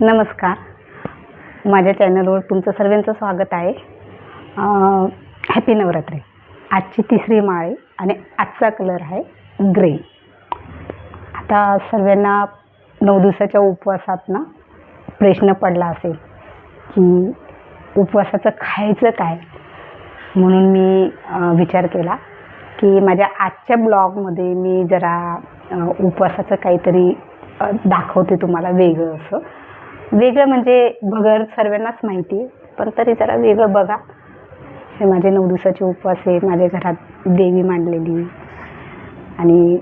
नमस्कार. माझ्या चॅनलवर तुमचं सर्वांचं स्वागत आहे. हॅपी नवरात्री. आजची तिसरी माळी आणि आजचा कलर आहे ग्रे आता सर्वांना नऊ दिवसाच्या उपवासात ना प्रश्न पडला असेल की उपवासाचं खायचं काय? म्हणून मी विचार केला की माझ्या आजच्या ब्लॉगमध्ये मी जरा उपवासाचं काहीतरी दाखवते तुम्हाला वेगळं असं. वेगळं म्हणजे भगर सर्वांनाच माहिती आहे पण तरी जरा वेगळं बघा. हे माझे नऊ दिवसाचे उपवास आहे माझ्या घरात देवी मांडलेली. आणि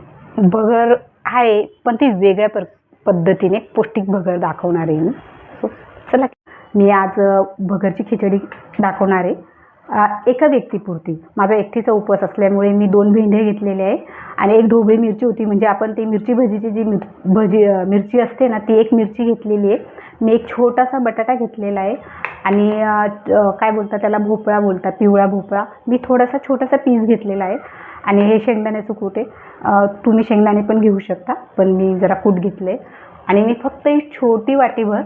भगर आहे पण ती वेगळ्या पर पद्धतीने पौष्टिक भगर दाखवणार आहे. मी सो चला मी आज भगरची खिचडी दाखवणार आहे. एका व्यक्तीपुरती. माझा एकटीचा उपवास असल्यामुळे मी दोन भेंडे घेतलेले आहे आणि एक ढोबळी मिरची होती. म्हणजे आपण ती मिरची भजीची जी मिर भजी मिरची असते ना ती एक मिरची घेतलेली आहे. मी एक छोटासा बटाटा घेतलेला आहे. आणि काय बोलतात त्याला? भोपळा बोलतात पिवळा भोपळा. मी थोडासा छोटासा पीस घेतलेला आहे. आणि हे शेंगदाण्याचं कूट आहे तुम्ही शेंगदाणे पण घेऊ शकता पण मी जरा कूट घेतले. आणि मी फक्त एक छोटी वाटीभर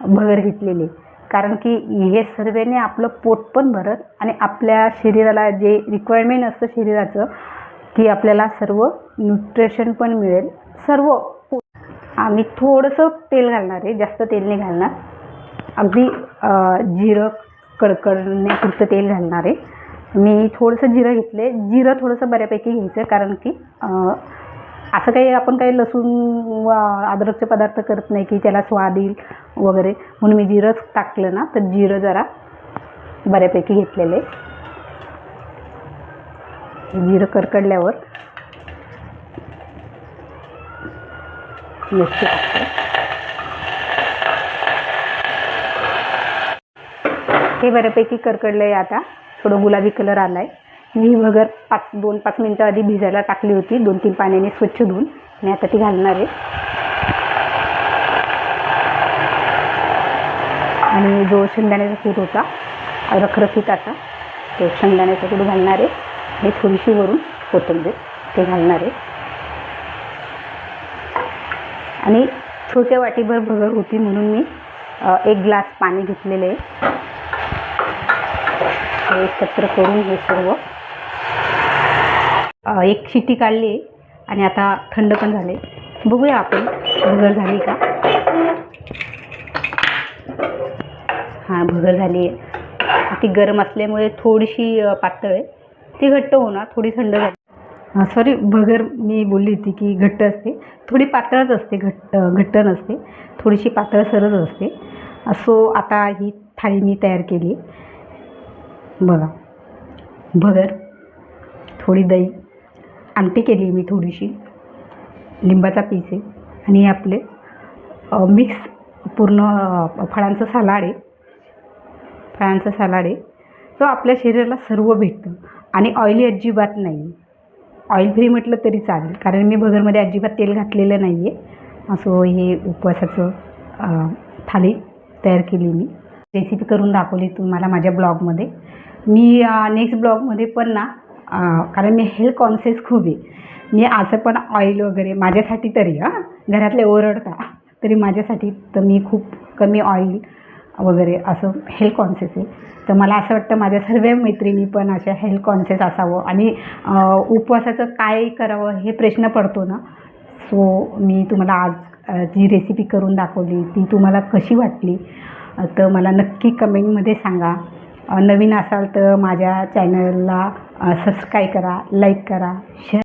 भगर घेतलेली आहे. कारण की हे सर्वेने आपलं पोट पण भरत आणि आपल्या शरीराला जे रिक्वायरमेंट असतं शरीराचं की आपल्याला सर्व न्यूट्रिशन पण मिळेल. सर्व आम्ही थोडंसं तेल घालणार आहे जास्त तेल नाही घालणार. अगदी जिरं कडकडण्यापुरतं तेल घालणार आहे. मी थोडंसं जिरं घेतले जिरं थोडंसं बऱ्यापैकी घ्यायचं कारण की असं काही आपण काही लसूण व अद्रकचे पदार्थ करत नाही की त्याला स्वाद येईल वगैरे. म्हणून मी जिरंच टाकलं ना तर जिरं जरा बऱ्यापैकी घेतलेले जिरं करकडल्यावर मिरची हे बऱ्यापैकी करकडलं आहे आता. थोडं गुलाबी कलर आला आहे मी भगर पाच दोन पाच मिनटं आधी भिजायला टाकली होती. दोन तीन पाण्याने स्वच्छ धुवून. मी आता ती घालणार आहे. आणि जो शेंगदाण्याचा कूट होता रखरखीत आता तो शेंगदाण्याचा कूट घालणार आहे. आणि थोडीशी वरून कोथिंबीर ते घालणार आहे. आणि छोट्या वाटीभर भगर होती म्हणून मी एक ग्लास पाणी घेतलेलं आहे. हे एकत्र करून हे सर्व एक शिटी काढली आहे आणि आता थंड पण झाले. बघूया आपण भगर झाली का? हां भगर झाली आहे. ती गरम असल्यामुळे थोडीशी पातळ आहे. ती घट्ट होणार थोडी थंड झाली. सॉरी भगर मी बोलली होती की घट्ट असते. थोडी पातळच असते घट्ट घट्ट नसते. थोडीशी पातळ सरच असते. सो आता ही थाळी मी तयार केली. बघा. भगर थोडी दही आमटी केली मी थोडीशी. लिंबाचा पीस आहे. आणि हे आपले मिक्स पूर्ण फळांचं सलाड आहे. फळांचं सलाड आहे. तो आपल्या शरीराला सर्व भेटतं. आणि ऑइली अजिबात नाही. ऑइल फ्री म्हटलं तरी चालेल. कारण मी भगरमध्ये अजिबात तेल घातलेलं नाही आहे असं हे उपवासाचं थाली तयार केली मी. रेसिपी करून दाखवली तुम्हाला माझ्या ब्लॉगमध्ये. मी नेक्स्ट ब्लॉगमध्ये पण ना कारण मी हेल्थ कॉन्शियस खूप आहे. मी असं पण ऑइल वगैरे माझ्यासाठी तरी हां घरातले ओरडता तरी माझ्यासाठी तर मी खूप कमी ऑइल वगैरे असं हेल्थ कॉन्शियस आहे. तर मला असं वाटतं माझ्या सर्व मैत्रिणी पण अशा हेल्थ कॉन्शियस असावं आणि उपवासाचं काय करावं हे प्रश्न पडतो ना. सो मी तुम्हाला आज जी रेसिपी करून दाखवली ती तुम्हाला कशी वाटली तर मला नक्की कमेंटमध्ये सांगा. नवीन असाल तर माझ्या चॅनलला सबस्क्राईब करा लाईक करा शेअर